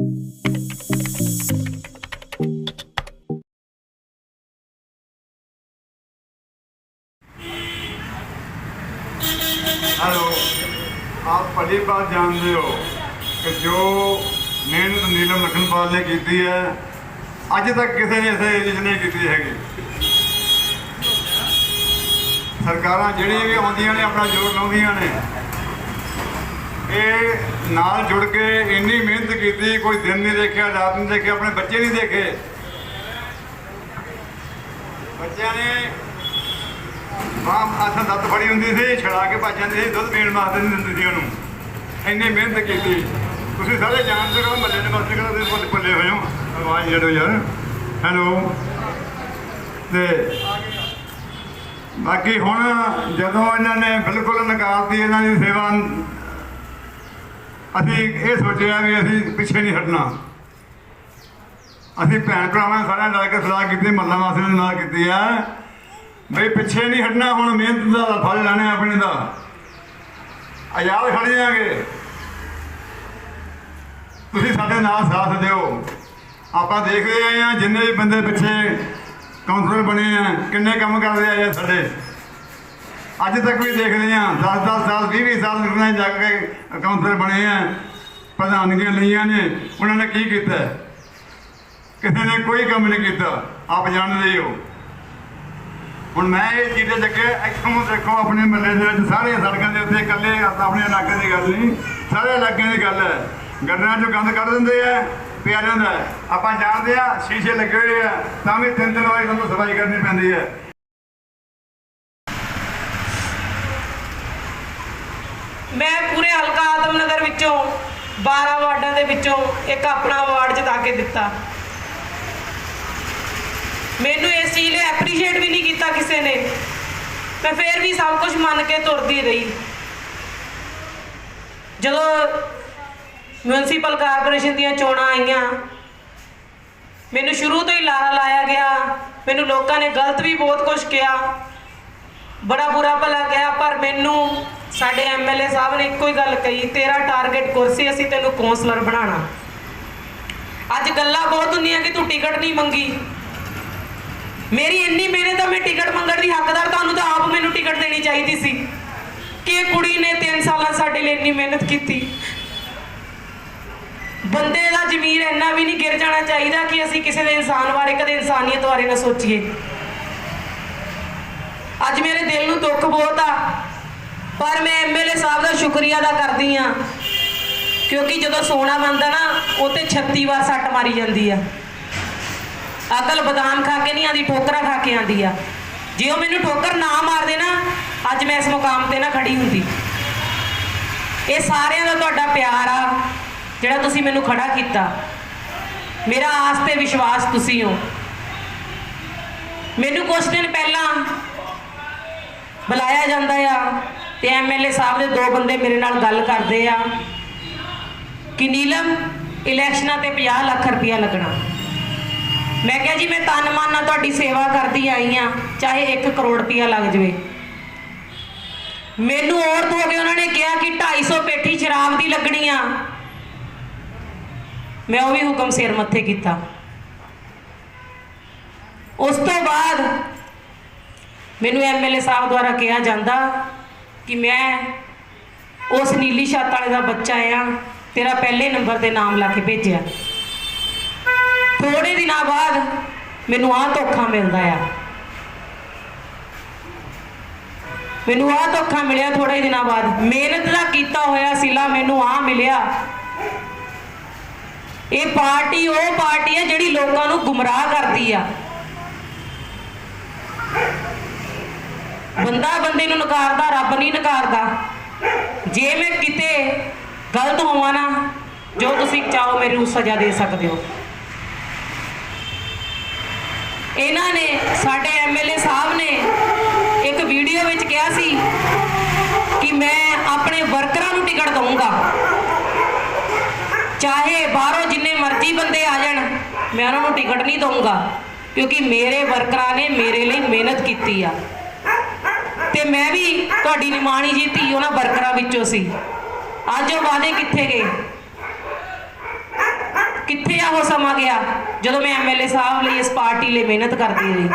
Hello, ਆਪ ਭਲੀ ਬਾਤ ਜਾਣਦੇ ਹੋ ਕਿ ਜੋ ਮਿਹਨਤ ਨੀਲਮ ਲਖਨਪਾਲ ਨੇ ਕੀਤੀ ਹੈ, ਅੱਜ ਤੱਕ ਕਿਸੇ ਨੇ ਇਸੇ ਏਜ ਨਹੀਂ ਕੀਤੀ ਹੈਗੀ। ਸਰਕਾਰਾਂ ਜਿਹੜੀਆਂ ਵੀ ਆਉਂਦੀਆਂ ਨੇ, ਆਪਣਾ ਜ਼ੋਰ ਲਾਉਂਦੀਆਂ ਨੇ, ਇਹ ਨਾਲ ਜੁੜ ਕੇ ਇੰਨੀ ਕੀਤੀ ਕੋਈ ਦਿਨ ਨਹੀਂ ਦੇਖਿਆ, ਰਾਤ ਨਹੀਂ ਦੇਖਿਆ, ਆਪਣੇ ਬੱਚੇ ਨਹੀਂ ਦੇਖੇ। ਬੱਚਿਆਂ ਨੇ ਬਾਪ ਆਸਾਂ ਦੱਤ ਫੜੀ ਹੁੰਦੀ ਸੀ, ਛੜਾ ਕੇ ਭੱਜ ਜਾਂਦੀ ਸੀ, ਦੁੱਧ ਪੀਣ ਵਾਸਤੇ ਨਹੀਂ ਦਿੰਦੀ ਸੀ ਉਹਨੂੰ। ਇੰਨੀ ਮਿਹਨਤ ਕੀਤੀ। ਤੁਸੀਂ ਸਾਰੇ ਜਾਣਦੇ ਹੋ ਮੱਲੇ ਦੇ ਵਾਸਤੇ ਕਿਹੜਾ ਤੁਸੀਂ ਭੁੱਲੇ ਭੁੱਲੇ ਹੋਏ ਹੋ। ਆਵਾਜ਼ ਛੱਡੋ ਯਾਰ। ਹੈਲੋ। ਤੇ ਬਾਕੀ ਹੁਣ ਜਦੋਂ ਇਹਨਾਂ ਨੇ ਬਿਲਕੁਲ ਨਕਾਰਤੀ ਇਹਨਾਂ ਦੀ ਸੇਵਾ ਅਸੀਂ ਇਹ ਸੋਚਿਆ ਵੀ ਅਸੀਂ ਪਿੱਛੇ ਨਹੀਂ ਹਟਣਾ। ਅਸੀਂ ਭੈਣ ਭਰਾਵਾਂ ਸਾਰਿਆਂ ਨਾਲ ਕੇ ਸਲਾਹ ਕੀਤੀ, ਮੱਲਾ ਵਾਸੀਆਂ ਨੇ ਕੀਤੀ ਆ। ਬਈ ਪਿੱਛੇ ਨਹੀਂ ਹਟਣਾ, ਹੁਣ ਮਿਹਨਤ ਦਾ ਫਲ ਲੈਣਾ ਆਪਣੇ ਦਾ। ਆਜ਼ਾਦ ਖੜ ਜਾਾਂਗੇ ਤੁਸੀਂ ਸਾਡੇ ਨਾਲ ਸਾਥ ਦਿਓ। ਆਪਾਂ ਦੇਖਦੇ ਆਏ ਆ ਜਿੰਨੇ ਵੀ ਬੰਦੇ ਪਿੱਛੇ ਕਾਉਂਸਲਰ ਬਣੇ ਆ, ਕਿੰਨੇ ਕੰਮ ਕਰਦੇ ਆਏ ਆ ਸਾਡੇ। ਅੱਜ ਤੱਕ ਵੀ ਦੇਖਦੇ ਆ 10 10 ਸਾਲ 20 20 ਜਾ ਕੇ ਕਾਉਂਸਲਰ ਬਣੇ ਆ, ਪ੍ਰਧਾਨਗੀਆਂ ਲਈਆਂ ਨੇ, ਉਹਨਾਂ ਨੇ ਕੀ ਕੀਤਾ ਕਿਸੇ ਨੇ ਕੋਈ ਕੰਮ ਨਹੀਂ ਕੀਤਾ, ਆਪ ਜਾਣਦੇ ਹੋ। ਹੁਣ ਮੈਂ ਇਹ ਚੀਜ਼ ਲੱਗੇ ਇੱਥੋਂ ਦੇਖੋ ਆਪਣੇ ਮੱਲੇ ਦੇ ਵਿੱਚ ਸਾਰੇ ਸੜਕਾਂ ਦੇ ਉੱਤੇ ਇਕੱਲੇ ਆਪਣੇ ਇਲਾਕੇ ਦੀ ਗੱਲ ਨਹੀਂ, ਸਾਰੇ ਇਲਾਕਿਆਂ ਦੀ ਗੱਲ ਹੈ। ਗੱਡਰਾਂ 'ਚੋਂ ਗੰਦ ਕੱਢ ਦਿੰਦੇ ਆ, ਪਿਆ ਜਾਂਦਾ ਆਪਾਂ ਜਾਣਦੇ ਆ, ਸ਼ੀਸ਼ੇ ਲੱਗੇ ਹੋਏ ਆ, ਤਾਂ ਵੀ ਤਿੰਨ ਤਿੰਨ ਵਾਰੀ ਸਾਨੂੰ ਸਫ਼ਾਈ ਕਰਨੀ ਪੈਂਦੀ ਹੈ। ਮੈਂ ਪੂਰੇ ਹਲਕਾ ਆਦਮਨਗਰ ਵਿੱਚੋਂ 12 ਵਾਰਡਾਂ ਦੇ ਵਿੱਚੋਂ ਇੱਕ ਆਪਣਾ ਵਾਰਡ ਜਿਤਾ ਕੇ ਦਿੱਤਾ। ਮੈਨੂੰ ਇਸ ਚੀਜ਼ ਲਈ ਐਪਰੀਸ਼ੀਏਟ ਵੀ ਨਹੀਂ ਕੀਤਾ ਕਿਸੇ ਨੇ। ਮੈਂ ਫੇਰ ਵੀ ਸਭ ਕੁਝ ਮੰਨ ਕੇ ਤੁਰਦੀ ਰਹੀ। ਜਦੋਂ ਮਿਊਨਿਸਪਲ ਕਾਰਪੋਰੇਸ਼ਨ ਦੀਆਂ ਚੋਣਾਂ ਆਈਆਂ, ਮੈਨੂੰ ਸ਼ੁਰੂ ਤੋਂ ਹੀ ਲਾਰਾ ਲਾਇਆ ਗਿਆ। ਮੈਨੂੰ ਲੋਕਾਂ ਨੇ ਗਲਤ ਵੀ ਬਹੁਤ ਕੁਝ ਕਿਹਾ। ਬੜਾ ਬੁਰਾ ਭਲਾ ਕਿਹਾ, ਪਰ ਮੈਨੂੰ ਸਾਡੇ ਐਮਐਲਏ ਸਾਹਿਬ ਨੇ ਇੱਕੋ ਹੀ ਗੱਲ ਕਹੀ, ਤੇਰਾ ਟਾਰਗੇਟ ਕੁਰਸੀ ਅਸੀਂ ਤੈਨੂੰ ਕੌਂਸਲਰ ਬਣਾਉਣਾ। ਅੱਜ ਗੱਲਾਂ ਬਹੁਤ ਹੁੰਦੀਆਂ ਕਿ ਤੂੰ ਟਿਕਟ ਨਹੀਂ ਮੰਗੀ। ਮੇਰੀ ਇੰਨੀ ਮਿਹਨਤ ਆ, ਮੈਂ ਟਿਕਟ ਮੰਗਣ ਦੀ ਹੱਕਦਾਰ, ਤੁਹਾਨੂੰ ਤਾਂ ਆਪ ਮੈਨੂੰ ਟਿਕਟ ਦੇਣੀ ਚਾਹੀਦੀ ਸੀ। ਕਿ ਇਹ ਕੁੜੀ ਨੇ 3 ਸਾਲਾਂ ਸਾਡੇ ਲਈ ਇੰਨੀ ਮਿਹਨਤ ਕੀਤੀ। ਬੰਦੇ ਦਾ ਜ਼ਮੀਰ ਇੰਨਾ ਵੀ ਨਹੀਂ ਗਿਰ ਜਾਣਾ ਚਾਹੀਦਾ ਕਿ ਅਸੀਂ ਕਿਸੇ ਦੇ ਇਨਸਾਨ ਬਾਰੇ, ਕਦੇ ਇਨਸਾਨੀਅਤ ਬਾਰੇ ਨਾ ਸੋਚੀਏ। ਅੱਜ ਮੇਰੇ ਦਿਲ ਨੂੰ ਦੁੱਖ ਬਹੁਤ ਆ। ਪਰ ਮੈਂ ਐਮਐਲਏ ਸਾਹਿਬ ਦਾ ਸ਼ੁਕਰੀਆ ਅਦਾ ਕਰਦੀ ਆ ਕਿਉਂਕਿ ਜਦੋਂ ਸੋਨਾ ਬੰਦਾ ਨਾ ਉਹ ਤੇ 36 ਵਾਰ ਸੱਟ ਮਾਰੀ ਜਾਂਦੀ ਆ। ਅਕਲ ਬਦਾਮ ਖਾ ਕੇ ਨਹੀਂ ਆਂਦੀ ਠੋਕਰਾਂ ਖਾ ਕੇ ਆਂਦੀ ਆ। ਜੇ ਉਹ ਮੈਨੂੰ ਠੋਕਰ ਨਾ ਮਾਰਦੇ ਨਾ, ਅੱਜ ਮੈਂ ਇਸ ਮੁਕਾਮ ਤੇ ਨਾ ਖੜੀ ਹੁੰਦੀ। ਇਹ ਸਾਰਿਆਂ ਦਾ ਤੁਹਾਡਾ ਪਿਆਰ ਆ, ਜਿਹੜਾ ਤੁਸੀਂ ਮੈਨੂੰ ਖੜਾ ਕੀਤਾ। ਮੇਰਾ ਆਸ ਤੇ ਵਿਸ਼ਵਾਸ ਤੁਸੀਂ ਹੋ। ਮੈਨੂੰ ਕੁਝ ਦਿਨ ਪਹਿਲਾਂ ਬੁਲਾਇਆ ਜਾਂਦਾ ਆ। ਤੇ ਐਮਐਲਏ ਸਾਹਿਬ ਦੇ ਦੋ ਬੰਦੇ ਮੇਰੇ ਨਾਲ ਗੱਲ ਕਰਦੇ ਆ ਕਿ ਨੀਲਮ, ਇਲੈਕਸ਼ਨਾਂ ਤੇ 50 ਲੱਖ ਰੁਪਇਆ ਲੱਗਣਾ। ਮੈਂ ਕਿਹਾ ਜੀ, ਮੈਂ ਤਨ ਮਨ ਨਾਲ ਤੁਹਾਡੀ ਸੇਵਾ ਕਰਦੀ ਆਈ ਆ, ਚਾਹੇ 1 ਕਰੋੜ ਰੁਪਇਆ ਲੱਗ ਜਵੇ। ਮੈਨੂੰ ਔਰਤ ਹੋ ਕੇ ਉਹਨਾਂ ਨੇ ਕਿਹਾ ਕਿ 250 ਪੇਟੀ ਸ਼ਰਾਬ ਦੀ ਲੱਗਣੀ ਆ। ਮੈਂ ਉਹ ਵੀ ਹੁਕਮ ਸਿਰ ਮੱਥੇ ਕੀਤਾ। ਉਸ ਤੋਂ ਬਾਅਦ ਮੈਨੂੰ ਐਮਐਲਏ ਸਾਹਿਬ ਦੁਆਰਾ ਕਿਹਾ ਜਾਂਦਾ ਕਿ ਮੈਂ ਉਸ ਨੀਲੀ ਛੱਤ ਵਾਲੇ ਦਾ ਬੱਚਾ ਆ ਤੇਰਾ ਪਹਿਲੇ ਨੰਬਰ ਤੇ ਨਾਮ ਲਾ ਕੇ ਭੇਜਿਆ। ਥੋੜੇ ਦਿਨਾਂ ਬਾਅਦ ਮੈਨੂੰ ਆਹ ਧੋਖਾ ਮਿਲਦਾ ਆ। ਮੈਨੂੰ ਆਹ ਧੋਖਾ ਮਿਲਿਆ ਥੋੜੇ ਦਿਨਾਂ ਬਾਅਦ। ਮਿਹਨਤ ਦਾ ਕੀਤਾ ਹੋਇਆ ਸਿਲਾ ਮੈਨੂੰ ਆਹ ਮਿਲਿਆ। ਇਹ ਪਾਰਟੀ ਉਹ ਪਾਰਟੀ ਹੈ ਜਿਹੜੀ ਲੋਕਾਂ ਨੂੰ ਗੁੰਮਰਾਹ ਕਰਦੀ ਆ। ਬੰਦਾ ਬੰਦੇ ਨੂੰ ਨਕਾਰਦਾ, ਰੱਬ ਨਹੀਂ ਨਕਾਰਦਾ। ਜੇ ਮੈਂ ਕਿਤੇ ਗਲਤ ਹੋਵਾਂ ਨਾ, ਜੋ ਤੁਸੀਂ ਚਾਹੋ ਮੈਨੂੰ ਸਜ਼ਾ ਦੇ ਸਕਦੇ ਹੋ। ਇਹਨਾਂ ਨੇ, ਸਾਡੇ ਐਮਐਲਏ ਸਾਹਿਬ ਨੇ ਇੱਕ ਵੀਡੀਓ ਵਿੱਚ ਕਿਹਾ ਸੀ ਕਿ ਮੈਂ ਆਪਣੇ ਵਰਕਰਾਂ ਨੂੰ ਟਿਕਟ ਦਊਂਗਾ। ਚਾਹੇ ਬਾਹਰੋਂ ਜਿੰਨੇ ਮਰਜ਼ੀ ਬੰਦੇ ਆ ਜਾਣ, ਮੈਂ ਉਹਨਾਂ ਨੂੰ ਟਿਕਟ ਨਹੀਂ ਦਊਂਗਾ, ਕਿਉਂਕਿ ਮੇਰੇ ਵਰਕਰਾਂ ਨੇ ਮੇਰੇ ਲਈ ਮਿਹਨਤ ਕੀਤੀ ਆ। ਤੇ ਮੈਂ ਵੀ ਤੁਹਾਡੀ ਨਿਮਾਣੀ ਜੀ ਧੀ ਉਹਨਾਂ ਵਰਕਰਾਂ ਵਿੱਚੋਂ ਸੀ। ਅੱਜ ਉਹ ਵਾਅਦੇ ਕਿੱਥੇ ਗਏ? ਕਿੱਥੇ ਆ ਉਹ ਸਮਾਂ ਗਿਆ? ਜਦੋਂ ਮੈਂ ਐਮਐਲਏ ਸਾਹਿਬ ਲਈ ਇਸ ਪਾਰਟੀ ਲਈ ਮਿਹਨਤ ਕਰਦੀ ਰਹੀ।